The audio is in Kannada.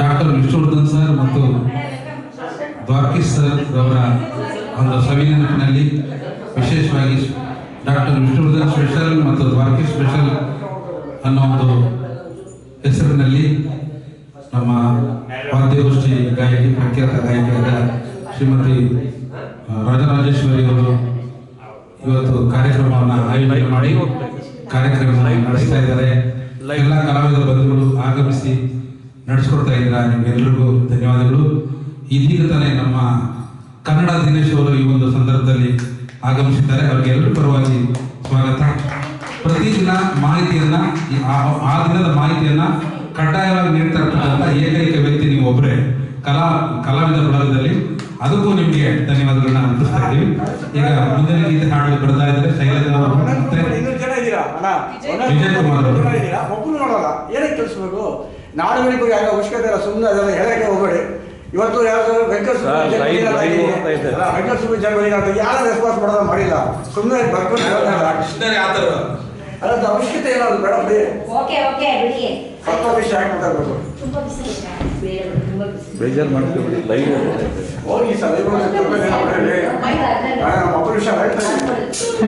ಡಾಕ್ಟರ್ ವಿಷ್ಣುವರ್ಧನ್ ಸರ್ ಮತ್ತು ದ್ವಾರಕೀಶ್ ಸರ್ ಅವರ ಒಂದು ಸವಿನೆನಪಿನಲ್ಲಿ ವಿಶೇಷವಾಗಿ ಡಾಕ್ಟರ್ ವಿಷ್ಣುವರ್ಧನ್ ಸ್ಪೆಷಲ್ ಮತ್ತು ದ್ವಾರಕೀಶ್ ಸ್ಪೆಷಲ್ ಅನ್ನೋ ಒಂದು ಹೆಸರಿನಲ್ಲಿ ನಮ್ಮ ವಾದ್ಯಗೋಷ್ಠಿ ಗಾಯಕಿ, ಪ್ರಖ್ಯಾತ ಗಾಯಕಿಯಾದ ಶ್ರೀಮತಿ ರಾಜರಾಜೇಶ್ವರಿ ಅವರು ಇವತ್ತು ಕಾರ್ಯಕ್ರಮವನ್ನು ಆಯೋಜನೆ ಮಾಡಿ ಕಾರ್ಯಕ್ರಮ ನಡೆಸ್ತಾ ಇದ್ದಾರೆ. ಎಲ್ಲ ಕಲಾವಿದ ಬಂಧುಗಳು ಆಗಮಿಸಿ ನಡೆಸ್ಕೊಡ್ತಾ ಇದ್ದೀರಾ ನಿಮ್ಗೆಲ್ರಿಗೂ ಧನ್ಯವಾದಗಳು. ಇದೀಗ ತಾನೇ ನಮ್ಮ ಕನ್ನಡ ದಿನೇಶ್ ಅವರು ಈ ಒಂದು ಸಂದರ್ಭದಲ್ಲಿ ಆಗಮಿಸಿದ್ದಾರೆ. ಅವರಿಗೆ ಎಲ್ಲರ ಪರವಾಗಿ ಸ್ವಾಗತ. ಪ್ರತಿದಿನ ಮಾಹಿತಿಯನ್ನ ಆ- ದಿನದ ಮಾಹಿತಿಯನ್ನ ಕಡ್ಡಾಯವಾಗಿ ನೀಡ್ತಾ ಇರ್ತಕ್ಕಂಥ ಏಕೈಕ ವ್ಯಕ್ತಿ ನೀವು ಒಬ್ಬರೇ ಕಲಾ ಕಲಾವಿದ ಬಳಗದಲ್ಲಿ ಅದಕ್ಕೂ ನಿಮಗೆ ಧನ್ಯವಾದಗಳನ್ನ ಅರ್ಪಿಸ್ತಾ ಇದ್ದೀವಿ. ಈಗ ಮುಂದಿನ ಗೀತೆ ಹಾಡಲು ಬರ್ತಾ ಇದ್ದಾರೆ. ಶೈಲಜಾ ಮತ್ತೆ ಒಬ್ಬರು ನೋಡಲ್ಲ. ಏನಕ್ಕೆ ಮನೆ ನಾಡುಗಳಿಗೆ ಯಾರೋ ಅವಶ್ಯಕತೆ ಇಲ್ಲ ಸುಮ್ಮನೆ ಅದೆಲ್ಲ ಹೇಳಕ್ಕೆ ಹೋಗಬೇಡಿ. ಇವತ್ತು ಯಾರು ವೆಂಕಟಸ್ವಾಮಿ ಜನಗಳಿಗೆ ಅಂತ ಯಾರು ರೆಸ್ಪಾನ್ಸ್ ಮಾಡೋದ ಮಾಡಿಲ್ಲ. ಸುಮ್ಮನೆ ಬರ್ಕೊಂಡು ಅದಂತ ಅವಶ್ಯಕತೆ ಇಲ್ಲ ಅದು ಬೇಡ ಬಿಡಿ. ಓಕೆ ಓಕೆ ಬಿಡಿ. ಸ್ವಲ್ಪ ವಿಷಯ ತುಂಬಾ ಬೇಜಾರು ಮಾಡ್ತೀವಿ ಲೈವ್ ಹೋಗಿ ಸರ್ ಒಬ್ಬರು ವಿಷಯ.